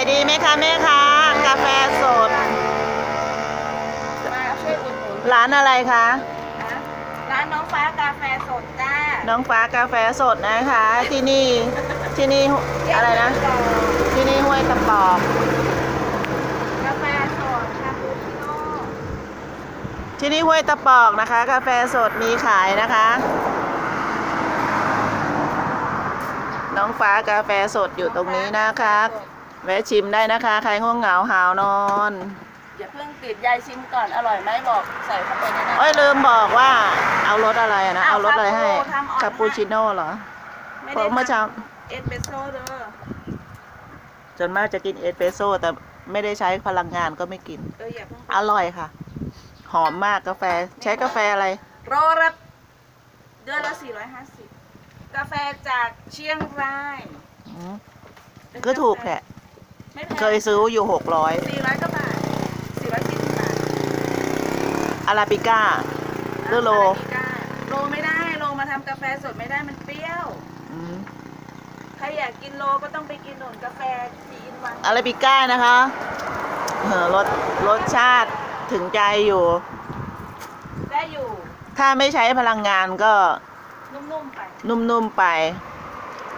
ายดีไหมคะแม่คะกาแฟสด มาช่วยอุดหนุนร้านอะไรคะ นะร้านน้องฟ้ากาแฟสดจ้าน้องฟ้ากาแฟสดนะคะ ที่นี่ที่นี่อะไรนะ ที่นี่ห้วยตะปอกกาแฟสดคาปูชิโน่ที่นี่ห้วยตะปอกนะคะ กาแฟสดมีขายนะคะ น้องฟ้ากาแฟสดอยู่ตรงนี้นะคะ แวะชิมได้นะคะ ใครง่วงเหงาหาวนอน อย่าเพิ่งปิดยายชิมก่อนอร่อยไหมบอกใส่เข้าไปในนั้น โอ้ยลืมบอกว่าเอารสอะไรอะนะอ้าวเอารสอะไรให้ คาปูทำอ่อนคาปูชิโน่เหรอไม่เพได้ราะเมื่อเช้าเอสเปรสโซ่เด้อส่วนมากจะกินเอสเปรสโซ่แต่ไม่ได้ใช้พลังงานก็ไม่กิน เอออย่าเพิ่งอร่อยค่ะ หอมมากกาแฟ ใช้กาแฟอะไร โรละเดือนละ450 กาแฟจากเชียงรายอืมก็ถูกแหละ ไม่แพงเคยซื้ออยู่หกร้อย400ก็บาท440บาทอาราบิก้าหรือโลาราบิก้าโลไม่ได้โลมาทำกาแฟสดไม่ได้มันเปรี้ยว อืมใครอยากกินโลก็ต้องไปกินหนุนกาแฟซีอินวันอาราบิก้านะคะเออรสรสชาติถึงใจอยู่ ได้อยู่ถ้าไม่ใช้พลังงานก็นุ่มๆไป นุ่มๆไป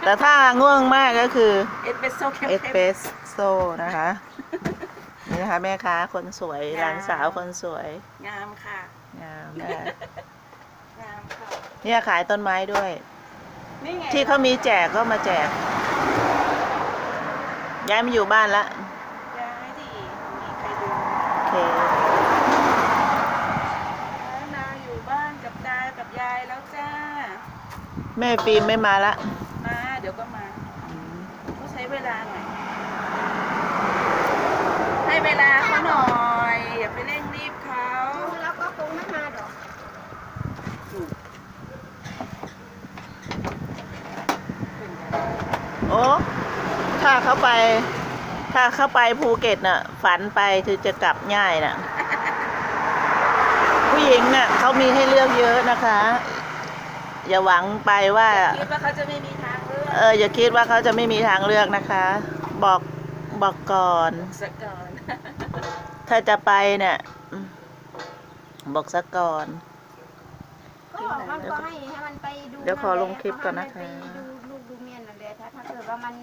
แต่ถ้าง่วงมากก็คือ เอสเปรสโซ่เข้มเอสเปรส โซ่นะคะ นี่นะคะแม่ค้าคนสวยหลานสาวคนสวย งามค่ะ งามนะคะงามค่ะ เนี่ยขายต้นไม้ด้วย นี่ไงที่เขามีแจกก็มาแจก ย้ายมาอยู่บ้านละย้ายดีมีใครดูโอเคนาอยู่บ้านกับตากับยายแล้วจ้า แม่ฟิล์มไม่มาละ มาเดี๋ยวก็มาต้องใช้เวลาหน่อย ให้เว ลาเขาหน่อยอย่าไปเร่งรีบเขาแล้วก็คงไม่มาดอกโอ้ถ้าเขาไป ถ้าเขาไปภูเก็ตน่ะ ฝันไปคือจะกลับง่ายน่ะ ผู้หญิงน่ะเขามีให้เลือกเยอะนะคะ อย่าหวังไปว่า คิดว่าเขาจะไม่มีทางเลือก เอออย่าคิดว่าเขาจะไม่มีทางเลือกนะคะ บอก บอกก่อนสกก่อน ถ้าจะไปเนี่ยอืมบอกซะก่อน ก็มันก็ให้ให้มันไปดูเดี๋ยวขอลงคลิปก่อนนะคะ ให้มัไปดูลูกดูเมียนั่นแหละถ้าถ้าเกิดว่ามัน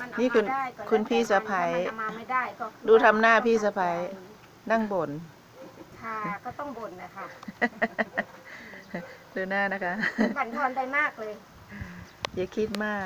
มันเอานี่คุณมาได้ก็คุณแล้วพี่แต่สะใภ้มันเอามาไม่ได้ก็คือดูทำหน้าพี่สะใภ้ นั่งบน ค่ะก็ต้องบ่นนะคะดูหน้านะคะ บั่นทอนไปมากเลย อย่าคิดมาก